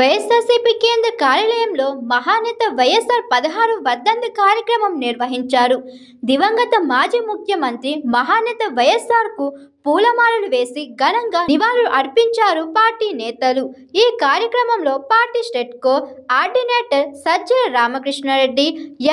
వైఎస్ఆర్సీపీ కేంద్ర కార్యాలయంలో మహానేత వైఎస్ఆర్ పదహారు వర్ధంతి కార్యక్రమం నిర్వహించారు. దివంగత మాజీ ముఖ్యమంత్రి మహానేత వైఎస్ఆర్కు పూలమాలలు వేసి ఘనంగా నివాళులు అర్పించారు పార్టీ నేతలు. ఈ కార్యక్రమంలో party state coordinator Sajjala Ramakrishna Reddy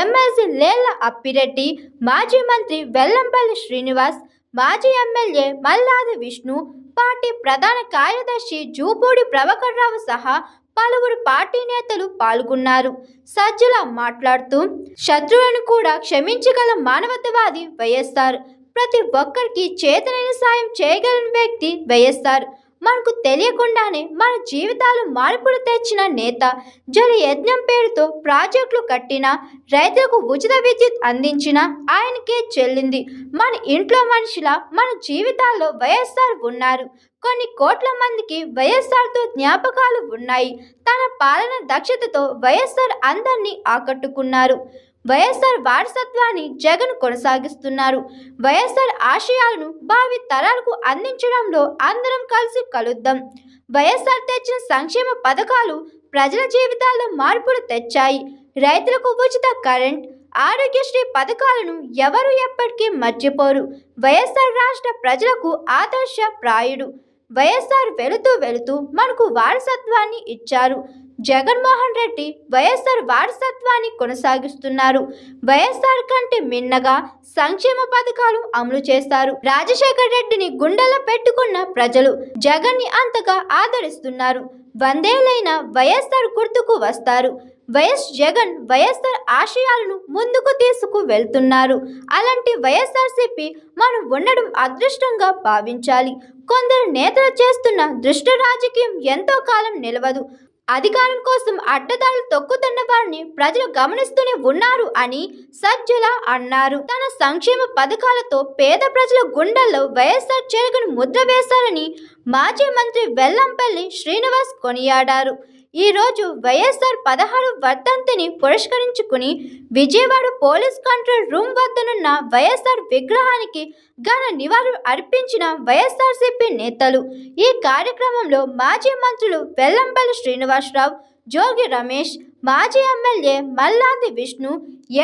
MLC Lella Appireddy మాజీ మంత్రి వెల్లంపల్లి శ్రీనివాస్ మాజీ ఎమ్మెల్యే మల్లాది విష్ణు పార్టీ ప్రధాన కార్యదర్శి జూపూడి ప్రభాకర్ రావు సహా పలువురు పార్టీ నేతలు పాల్గొన్నారు. సజ్జల మాట్లాడుతూ శత్రువులను కూడా క్షమించగల మానవతవాది వైఎస్ఆర్. ప్రతి ఒక్కరికి చేతనైన సాయం చేయగలిగిన వ్యక్తి వైఎస్ఆర్. మనకు తెలియకుండానే మన జీవితాలు మార్పులు తెచ్చిన నేత. జల యజ్ఞం పేరుతో ప్రాజెక్టులు కట్టిన రైతులకు ఉచిత విద్యుత్ అందించిన ఆయనకే చెల్లింది. మన ఇంట్లో మనిషిలా మన జీవితాల్లో వైఎస్ఆర్ ఉన్నారు. కొన్ని కోట్ల మందికి వైఎస్ఆర్తో జ్ఞాపకాలు ఉన్నాయి. తన పాలన దక్షతతో వైఎస్ఆర్ అందరినీ ఆకట్టుకున్నారు. వైఎస్ఆర్ వారసత్వాన్ని జగన్ కొనసాగిస్తున్నారు. వైఎస్ఆర్ ఆశయాలను భావి తరాలకు అందించడంలో అందరం కలిసి కలుద్దాం. వైఎస్ఆర్ తెచ్చిన సంక్షేమ పథకాలు ప్రజల జీవితాల్లో మార్పులు తెచ్చాయి. రైతులకు ఉచిత కరెంట్ ఆరోగ్యశ్రీ పథకాలను ఎవరు ఎప్పటికీ మర్చిపోరు. వైఎస్ఆర్ రాష్ట్ర ప్రజలకు ఆదర్శ ప్రాయుడు వైఎస్ఆర్ వెళుతూ వెళుతూ మనకు వారసత్వాన్ని ఇచ్చారు. జగన్మోహన్ రెడ్డి వైఎస్ఆర్ వారసత్వాన్ని కొనసాగిస్తున్నారు. వైఎస్ఆర్ కంటే మిన్నగా సంక్షేమ పథకాలు అమలు చేస్తారు. రాజశేఖర్ రెడ్డిని గుండెలో పెట్టుకున్న ప్రజలు జగన్ని అంతగా ఆదరిస్తున్నారు. వందేళ్ళైన వైఎస్ఆర్ గుర్తుకు వస్తారు. వైఎస్ జగన్ వైఎస్ఆర్ ఆశయాలను ముందుకు తీసుకు వెళ్తున్నారు. అలాంటి వైఎస్ఆర్సీపీ మనం ఉండడం అదృష్టంగా భావించాలి. కొందరు నేతలు చేస్తున్న దృష్ట రాజకీయం ఎంతో కాలం నిలవదు. అధికారం కోసం అడ్డదారులు తొక్కుతున్న వారిని ప్రజలు గమనిస్తూనే ఉన్నారు అని సజ్జల అన్నారు. తన సంక్షేమ పథకాలతో పేద ప్రజల గుండెల్లో వైఎస్ఆర్ చెరగను ముద్ర వేశారని మాజీ మంత్రి వెల్లంపల్లి శ్రీనివాస్ కొనియాడారు. ఈ రోజు వైఎస్ఆర్ పదహారు వర్ధంతిని పురస్కరించుకుని విజయవాడ పోలీస్ కంట్రోల్ రూమ్ వద్దనున్న వైఎస్ఆర్ విగ్రహానికి ఘన నివాళులు అర్పించిన వైఎస్ఆర్సీపీ నేతలు. ఈ కార్యక్రమంలో మాజీ మంత్రులు వెల్లంపల్లి శ్రీనివాసరావు జోగి రమేష్ మాజీ ఎమ్మెల్యే మల్లాది విష్ణు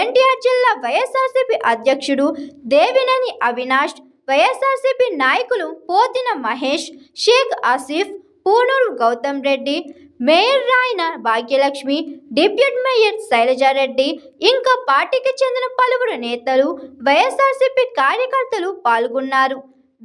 ఎన్టీఆర్ జిల్లా వైఎస్ఆర్సీపీ అధ్యక్షుడు దేవినేని అవినాష్ వైఎస్ఆర్సీపీ నాయకులు Pothina Mahesh Shaik Asif Punuru Gautam Reddy mayor Rayana Bhagyalakshmi deputy mayor Sailaja Reddy ఇంకా పార్టీకి చెందిన పలువురు నేతలు వైఎస్ఆర్సీపీ కార్యకర్తలు పాల్గొన్నారు.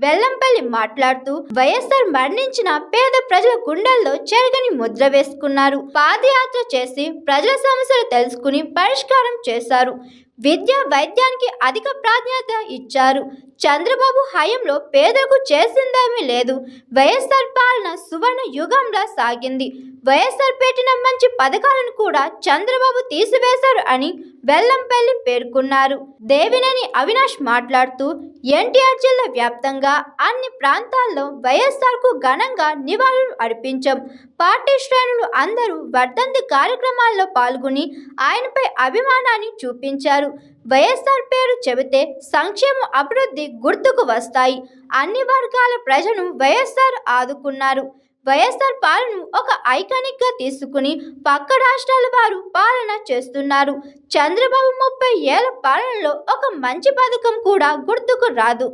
వెల్లంపల్లి మాట్లాడుతూ వైఎస్ఆర్ మరణించిన పేద ప్రజల గుండెల్లో చెరగని ముద్ర వేసుకున్నారు. పాదయాత్ర చేసి ప్రజల సమస్యలు తెలుసుకుని పరిష్కారం చేశారు. విద్య వైద్యానికి అధిక ప్రాధాన్యత ఇచ్చారు. చంద్రబాబు హయాంలో పేదలకు చేసిందేమీ లేదు. వైఎస్ఆర్ పాలన సువర్ణ యుగంలా సాగింది. వైఎస్ఆర్ పెట్టిన మంచి పథకాలను కూడా చంద్రబాబు తీసివేశారు అని వెల్లంపల్లి పేర్కొన్నారు. దేవినేని అవినాష్ మాట్లాడుతూ ఎన్టీఆర్ జిల్లా వ్యాప్తంగా అన్ని ప్రాంతాల్లో వైఎస్ఆర్కు ఘనంగా నివాళులు అర్పించాం. పార్టీ శ్రేణులు అందరూ వర్ధంతి కార్యక్రమాల్లో పాల్గొని ఆయనపై అభిమానాన్ని చూపించారు. వైఎస్ఆర్ పేరు చెబితే సంక్షేమ అభివృద్ధి గుర్తుకు వస్తాయి. అన్ని వర్గాల ప్రజను వైఎస్ఆర్ ఆదుకున్నారు. వైఎస్ఆర్ పాలనను ఒక ఐకానిక్గా తీసుకుని పక్క రాష్ట్రాల వారు పాలన చేస్తున్నారు. చంద్రబాబు ముప్పై ఏళ్ళ పాలనలో ఒక మంచి పథకం కూడా గుర్తుకు రాదు.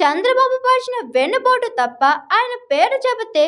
చంద్రబాబు పరిచిన వెన్నుపోటు తప్ప ఆయన పేరు చెబితే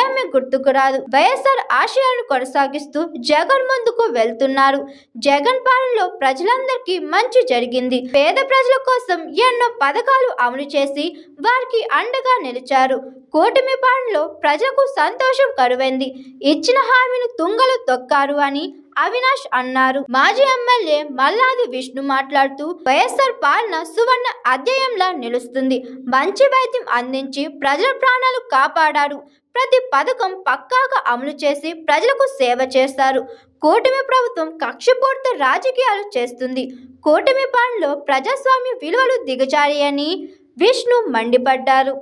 ఏమీ గుర్తుకు రాదు. వైఎస్ఆర్ ఆశయాలను కొనసాగిస్తూ జగన్ ముందుకు వెళ్తున్నారు. జగన్ పాలనలో ప్రజలందరికీ మంచి జరిగింది. పేద ప్రజల కోసం ఎన్నో పథకాలు అమలు చేసి వారికి అండగా నిలిచారు. కూటమి పాలనలో ప్రజలకు సంతోషం కరువైంది. ఇచ్చిన హామీని తుంగలు తొక్కారు అని అవినాష్ అన్నారు. మాజీ ఎమ్మెల్యే మల్లాది విష్ణు మాట్లాడుతూ వైఎస్ఆర్ పాలన సువర్ణ అధ్యాయంలా నిలుస్తుంది. మంచి వైద్యం అందించి ప్రజల ప్రాణాలు కాపాడారు. ప్రతి పథకం పక్కాగా అమలు చేసి ప్రజలకు సేవ చేస్తారు కూటమి ప్రభుత్వం కక్షపూర్త రాజకీయాలు చేస్తుంది. కూటమి పాలనలో ప్రజాస్వామ్య విలువలు దిగజారాయని విష్ణు మండిపడ్డారు.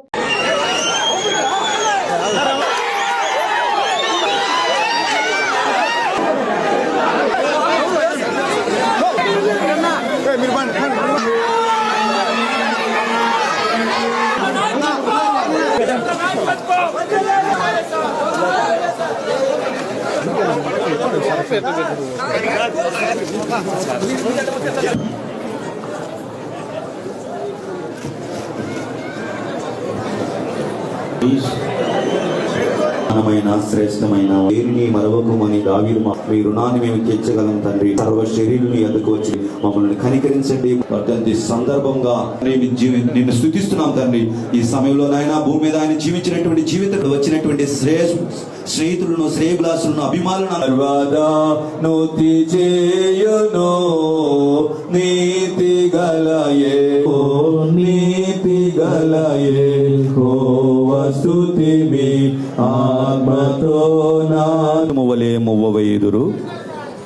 Obrigado. Isso. ఘనమైన శ్రేష్టమైన దేనిని మరవకమని దావీదు మీ రుణాన్ని మేము తీర్చగలం తండ్రి. సర్వ శరీరుని ఎదుకు వచ్చి మమ్మల్ని కనికరించండి. వర్ధంతి సందర్భంగా జీవి నిన్ను స్థుతిస్తున్నాం తండ్రి. ఈ సమయంలో నాయన భూమి మీద ఆయన జీవించినటువంటి జీవితంలో వచ్చినటువంటి శ్రేయ స్నేహితులను శ్రేయభిలాసులను అభిమానులను సర్వదా చేయును నీతి గలయే ఓ నీతి గలయే ఓ వస్తుతి మీ ఆత్మతో నా మువ్వలే మువ్వవేదురు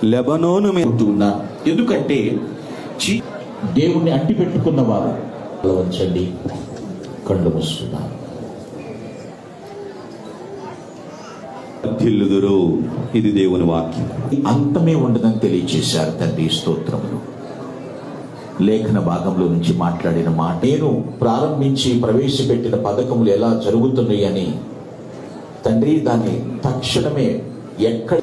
లెబనోను ఉన్నాను ఎందుకంటే చీ దేవుణ్ణి అంటి పెట్టుకున్న వారు వంచండి కళ్ళు మూసుకున్నారు వర్ధిల్లుదురు ఇది దేవుని వాక్యం. అంతమే ఉండదని తెలియచేశారు తండ్రి స్తోత్రములు. లేఖన భాగంలో నుంచి మాట్లాడిన మాట నేను ప్రారంభించి ప్రవేశపెట్టిన పథకములు ఎలా జరుగుతున్నాయి అని. తండ్రి దాన్ని తక్షణమే ఎక్కడ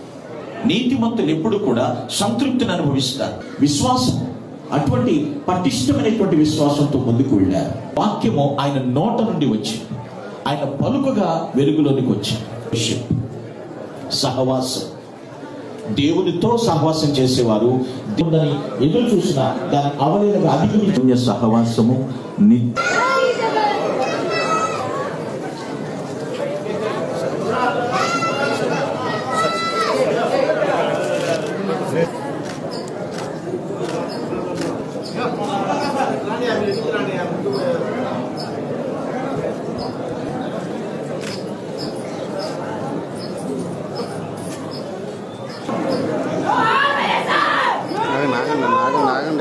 నీతిమంతులు ఎప్పుడు కూడా సంతృప్తిని అనుభవిస్తారు. విశ్వాసం అటువంటి పటిష్టమైనటువంటి విశ్వాసంతో ముందుకు వెళ్ళారు. వాక్యము ఆయన నోట నుండి వచ్చి ఆయన పలుకగా వెలుగులోనికి వచ్చి సహవాసం దేవునితో సహవాసం చేసేవారు. దేవుని ఎదురు చూసిన దాని అవలేనగా అధిగమించే సహవాసము నిత్య